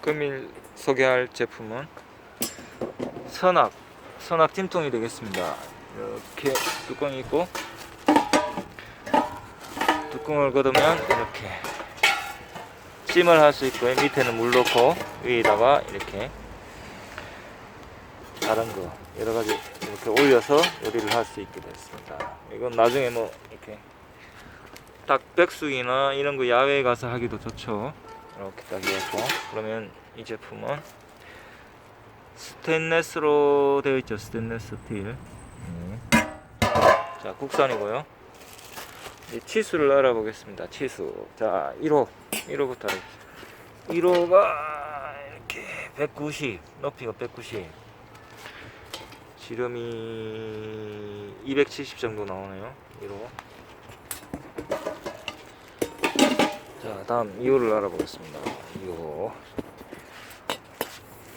금일 소개할 제품은 선악 선악 찜통이 되겠습니다. 이렇게 뚜껑이 있고 뚜껑을 걷으면 이렇게 찜을 할 수 있고요. 밑에는 물 넣고 위에다가 이렇게 다른 거 여러 가지 이렇게 올려서 요리를 할 수 있게 됐습니다. 이건 나중에 뭐 이렇게 닭백숙이나 이런 거 야외에 가서 하기도 좋죠. 이렇게 딱 해갖고 그러면 이 제품은 스테인레스로 되어 있죠. 스테인레스 스틸. 음. 자 국산이고요. 이제 치수를 알아보겠습니다. 치수. 자 1호 1호부터 알아보겠습니다. 1호가 이렇게 190 높이가 190 지름이 270 정도 나오네요. 1호. 다음 2호를 알아보겠습니다. 2호.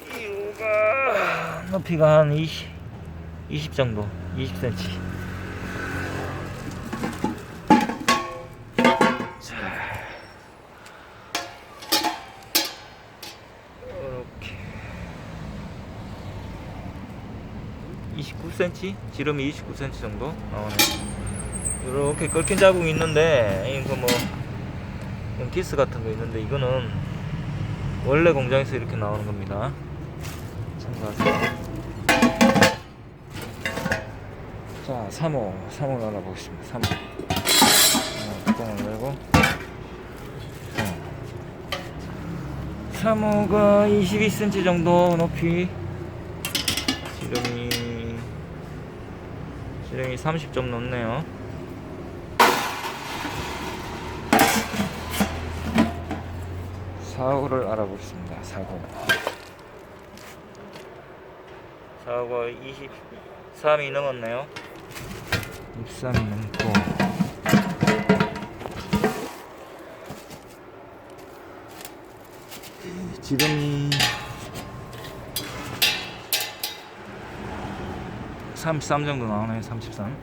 2호가 높이가 한 20, 20 정도, 20cm. 자, 이렇게 29cm, 지름이 29cm 정도 나오네요. 이렇게 끓긴 자국이 있는데 이거 뭐 기스 같은 거 있는데 이거는 원래 공장에서 이렇게 나오는 겁니다. 참고하세요. 자, 3호, 3호 알아보겠습니다. 3호. 어, 뚜껑을 열고. 어. 3호가 22cm 정도 높이. 지름이 지름이 30좀 넘네요. 사고를 알아보겠습니다. 사고. 사고가 23이 넘었네요. 23이 넘고. 지름이 33 정도 나오네요. 33.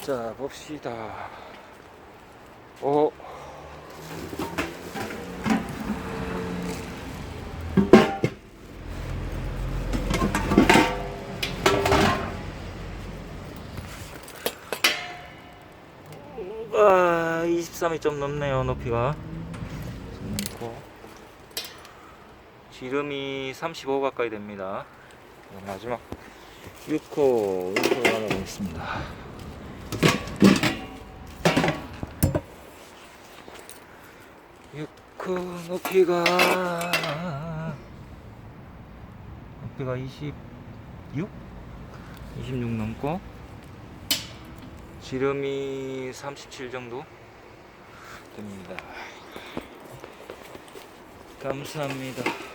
자, 봅시다. 오. 아, 23이 좀 넘네요, 높이가. 좀 넘고. 지름이 35 가까이 됩니다. 자, 마지막 6호, 6호 알아보겠습니다. 그 높이가 높이가 26? 26 넘고 지름이 37 정도 됩니다. 감사합니다.